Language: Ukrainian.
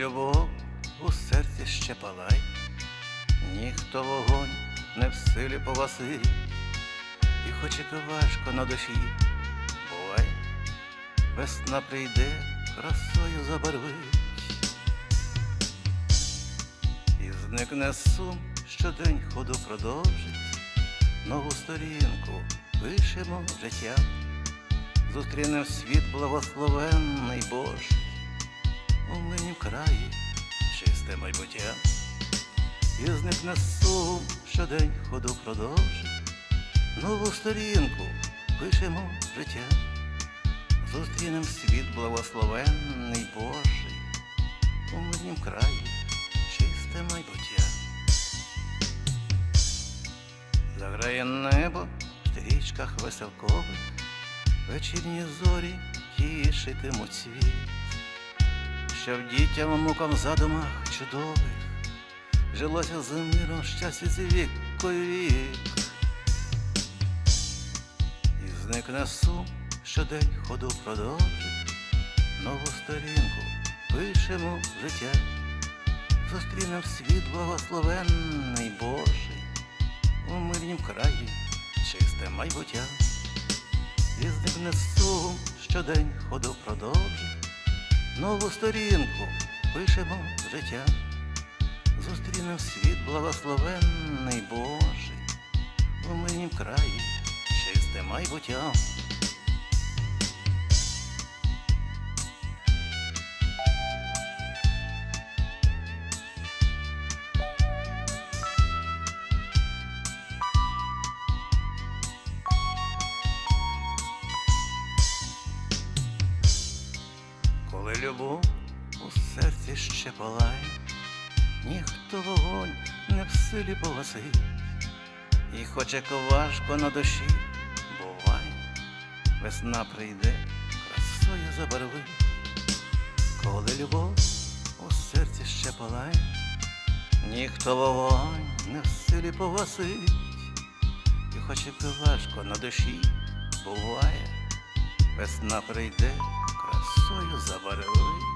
любов у серці ще палай, ніхто вогонь не в силі погасить, і хоч і важко на душі, бувай, весна прийде, красою забарвить, і зникне сум, щодень ходу продовжить, нову сторінку пишемо життя, зустрінем світ благословенний Божий майбуття, і зникне сум, щодень ходу продовжить, нову сторінку пишемо життя, зустрінем світ благословенний Божий, у мирнім краї чисте майбуття. Заграє небо в стрічках веселкових, вечірні зорі тішитимуть світ щоб дітям мукам задумах чудових. Жилося за миром щастя зі віку й вік. І зникне сум, щодень ходу продовжить, нову сторінку пишемо життя, зустрінем світ благословенний Божий, у мирнім краї чисте майбуття. І зникне сум, щодень ходу продовжить, нову сторінку пишемо життя, зустрінем світ благословенний Божий, у мирнім краї чисте майбуття. Коли любов у серці ще палає, ніхто вогонь не в силі погасить, і хоч як важко на душі буває, весна прийде, красою забарвить, коли любов у серці ще палає, ніхто вогонь не в силі погасить, і хоч як важко на душі буває, весна прийде, красою забарвить.